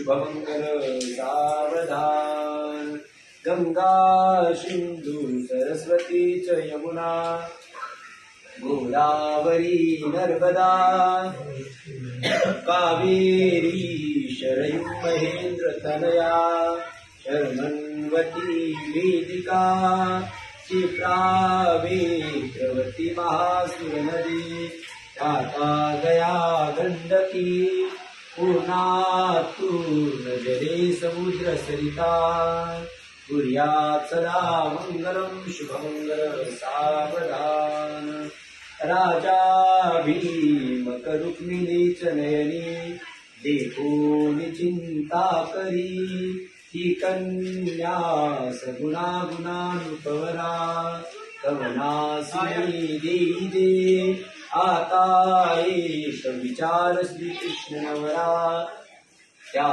शुभमंगल सावधान गंगा सिंधु सरस्वती च यमुना। गोदावरी, नर्मदा। कावेरी, शरयू महेंद्र तनया। शर्मन्वती, वेदिका। क्षिप्रावेत्रवती महासुरनदी। ख्याता गया समुद्र सरिता कुर्यात् सदा मङ्गलं, शुभमङ्गल सावधान। राजा भीमकरुक्मिणी च नयनी देखो चिंता करी। ही कन्या सगुणा गुणानुपवरा कवनासी देई दे, आता विचार श्री कृष्ण नवरा त्या